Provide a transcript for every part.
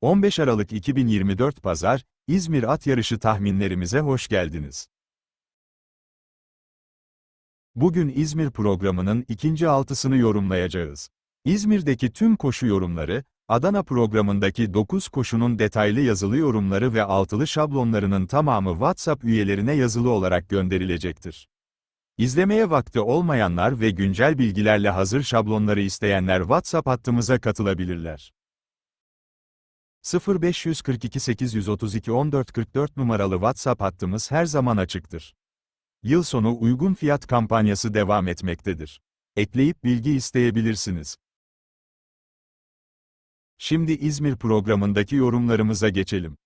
15 Aralık 2024 Pazar, İzmir At Yarışı tahminlerimize hoş geldiniz. Bugün İzmir programının ikinci altısını yorumlayacağız. İzmir'deki tüm koşu yorumları, Adana programındaki 9 koşunun detaylı yazılı yorumları ve altılı şablonlarının tamamı WhatsApp üyelerine yazılı olarak gönderilecektir. İzlemeye vakti olmayanlar ve güncel bilgilerle hazır şablonları isteyenler WhatsApp hattımıza katılabilirler. 0542 832 1444 numaralı WhatsApp hattımız her zaman açıktır. Yıl sonu uygun fiyat kampanyası devam etmektedir. Ekleyip bilgi isteyebilirsiniz. Şimdi İzmir programındaki yorumlarımıza geçelim.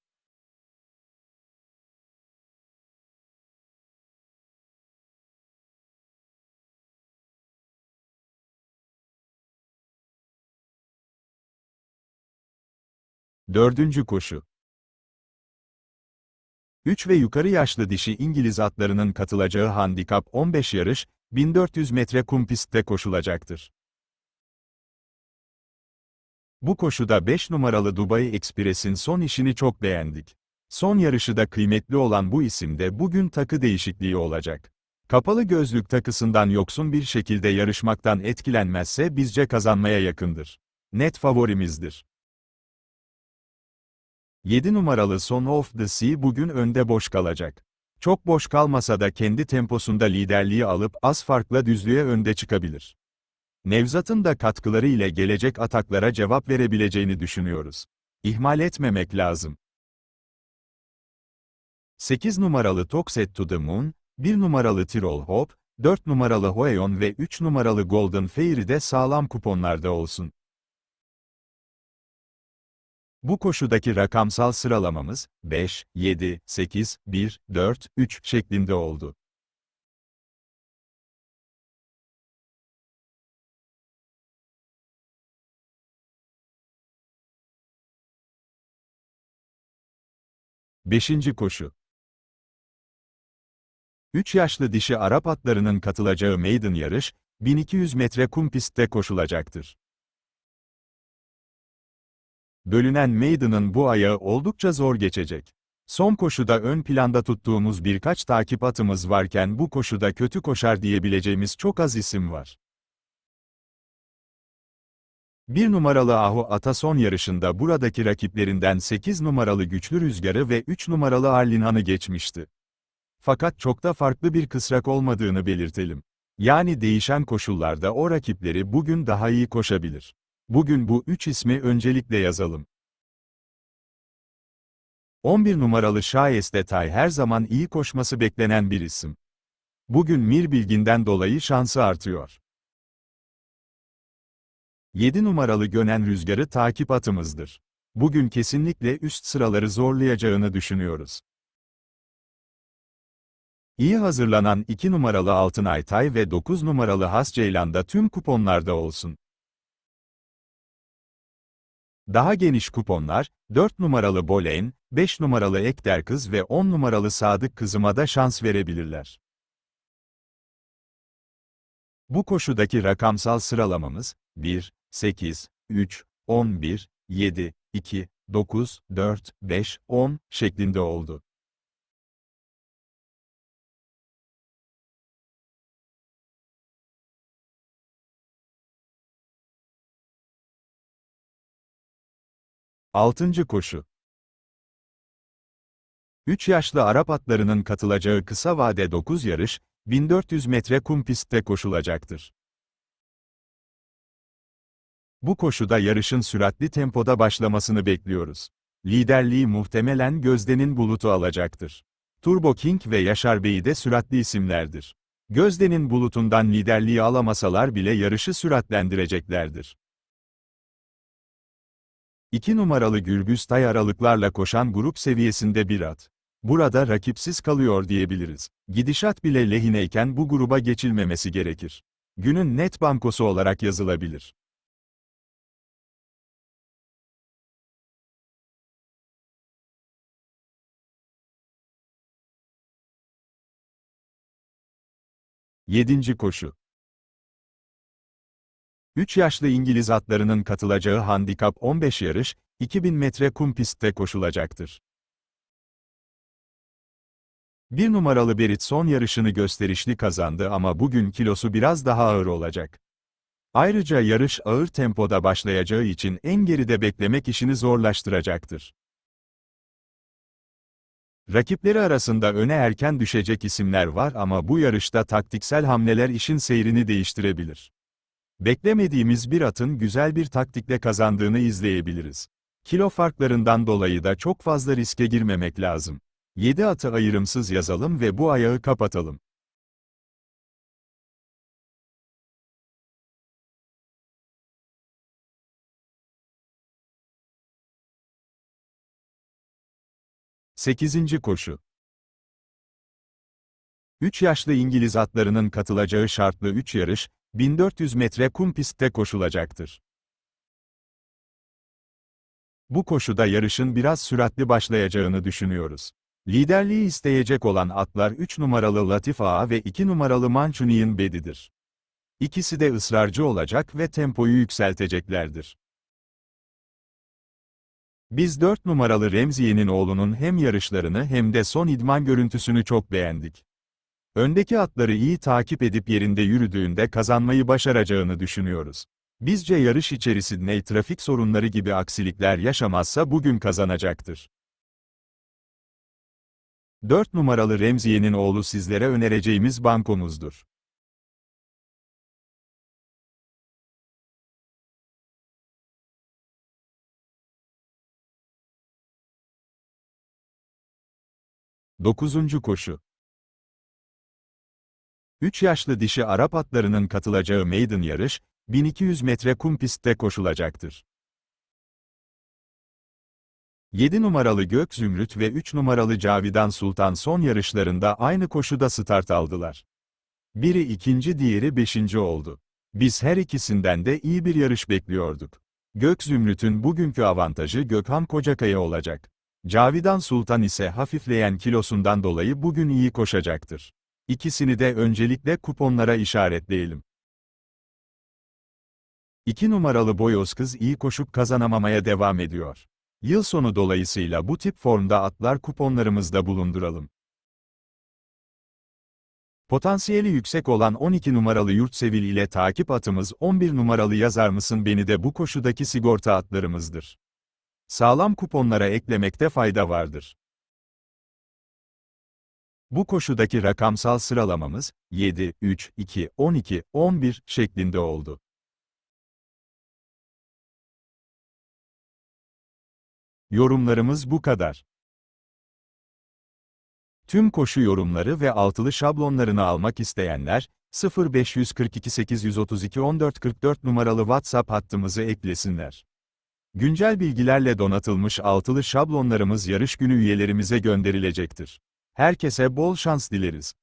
Dördüncü koşu. 3 ve yukarı yaşlı dişi İngiliz atlarının katılacağı handikap 15 yarış, 1400 metre kum pistte koşulacaktır. Bu koşuda 5 numaralı Dubai Express'in son işini çok beğendik. Son yarışı da kıymetli olan bu isimde bugün takı değişikliği olacak. Kapalı gözlük takısından yoksun bir şekilde yarışmaktan etkilenmezse bizce kazanmaya yakındır. Net favorimizdir. 7 numaralı Son of the Sea bugün önde boş kalacak. Çok boş kalmasa da kendi temposunda liderliği alıp az farkla düzlüğe önde çıkabilir. Nevzat'ın da katkıları ile gelecek ataklara cevap verebileceğini düşünüyoruz. İhmal etmemek lazım. 8 numaralı Toxet to the Moon, 1 numaralı Tirol Hope, 4 numaralı Hoeyon ve 3 numaralı Golden Fairy de sağlam kuponlarda olsun. Bu koşudaki rakamsal sıralamamız, 5, 7, 8, 1, 4, 3 şeklinde oldu. Beşinci koşu. 3 yaşlı dişi Arap atlarının katılacağı maiden yarış, 1200 metre kum pistte koşulacaktır. Bölünen Maiden'ın bu ayağı oldukça zor geçecek. Son koşuda ön planda tuttuğumuz birkaç takip atımız varken bu koşuda kötü koşar diyebileceğimiz çok az isim var. Bir numaralı Ahu Ata son yarışında buradaki rakiplerinden 8 numaralı Güçlü Rüzgarı ve 3 numaralı Arlinhan'ı geçmişti. Fakat çok da farklı bir kısrak olmadığını belirtelim. Yani değişen koşullarda o rakipleri bugün daha iyi koşabilir. Bugün bu üç ismi öncelikle yazalım. 11 numaralı Şayeste Tay her zaman iyi koşması beklenen bir isim. Bugün Mir Bilgin'den dolayı şansı artıyor. 7 numaralı Gönen Rüzgarı takip atımızdır. Bugün kesinlikle üst sıraları zorlayacağını düşünüyoruz. İyi hazırlanan 2 numaralı Altın Aytay ve 9 numaralı Has Ceylan tüm kuponlarda olsun. Daha geniş kuponlar, 4 numaralı Boleyn, 5 numaralı Ekter Kız ve 10 numaralı Sadık Kızıma da şans verebilirler. Bu koşudaki rakamsal sıralamamız, 1, 8, 3, 11, 7, 2, 9, 4, 5, 10 şeklinde oldu. Altıncı koşu. 3 yaşlı Arap atlarının katılacağı kısa vade 9 yarış, 1400 metre kum pistte koşulacaktır. Bu koşuda yarışın süratli tempoda başlamasını bekliyoruz. Liderliği muhtemelen Gözde'nin bulutu alacaktır. Turbo King ve Yaşar Bey de süratli isimlerdir. Gözde'nin bulutundan liderliği alamasalar bile yarışı süratlendireceklerdir. 2 numaralı Gürbüz Tay aralıklarla koşan grup seviyesinde bir at. Burada rakipsiz kalıyor diyebiliriz. Gidişat bile lehineyken bu gruba geçilmemesi gerekir. Günün net bankosu olarak yazılabilir. Yedinci koşu. 3 yaşlı İngiliz atlarının katılacağı handikap 15 yarış, 2000 metre kum pistte koşulacaktır. Bir numaralı Berit son yarışını gösterişli kazandı ama bugün kilosu biraz daha ağır olacak. Ayrıca yarış ağır tempoda başlayacağı için en geride beklemek işini zorlaştıracaktır. Rakipleri arasında öne erken düşecek isimler var ama bu yarışta taktiksel hamleler işin seyrini değiştirebilir. Beklemediğimiz bir atın güzel bir taktikle kazandığını izleyebiliriz. Kilo farklarından dolayı da çok fazla riske girmemek lazım. 7 atı ayrımsız yazalım ve bu ayağı kapatalım. Sekizinci koşu 3 yaşlı İngiliz atlarının katılacağı şartlı 3 yarış, 1400 metre kum pistte koşulacaktır. Bu koşuda yarışın biraz süratli başlayacağını düşünüyoruz. Liderliği isteyecek olan atlar 3 numaralı Latif Ağa ve 2 numaralı Manchunian Bedi'dir. İkisi de ısrarcı olacak ve tempoyu yükselteceklerdir. Biz 4 numaralı Remziye'nin oğlunun hem yarışlarını hem de son idman görüntüsünü çok beğendik. Öndeki atları iyi takip edip yerinde yürüdüğünde kazanmayı başaracağını düşünüyoruz. Bizce yarış içerisinde trafik sorunları gibi aksilikler yaşamazsa bugün kazanacaktır. 4 numaralı Remziye'nin oğlu sizlere önereceğimiz bankomuzdur. Dokuzuncu koşu 3 yaşlı dişi Arap atlarının katılacağı maiden yarış, 1200 metre kum pistte koşulacaktır. 7 numaralı Gök Zümrüt ve 3 numaralı Cavidan Sultan son yarışlarında aynı koşuda start aldılar. Biri ikinci diğeri beşinci oldu. Biz her ikisinden de iyi bir yarış bekliyorduk. Gök Zümrüt'ün bugünkü avantajı Gökhan Kocakaya olacak. Cavidan Sultan ise hafifleyen kilosundan dolayı bugün iyi koşacaktır. İkisini de öncelikle kuponlara işaretleyelim. 2 numaralı boyoz kız iyi koşup kazanamamaya devam ediyor. Yıl sonu dolayısıyla bu tip formda atlar kuponlarımızda bulunduralım. Potansiyeli yüksek olan 12 numaralı Yurtsevil ile takip atımız 11 numaralı yazar mısın beni de bu koşudaki sigorta atlarımızdır. Sağlam kuponlara eklemekte fayda vardır. Bu koşudaki rakamsal sıralamamız 7, 3, 2, 12, 11 şeklinde oldu. Yorumlarımız bu kadar. Tüm koşu yorumları ve altılı şablonlarını almak isteyenler, 0542 832 1444 numaralı WhatsApp hattımızı eklesinler. Güncel bilgilerle donatılmış altılı şablonlarımız yarış günü üyelerimize gönderilecektir. Herkese bol şans dileriz.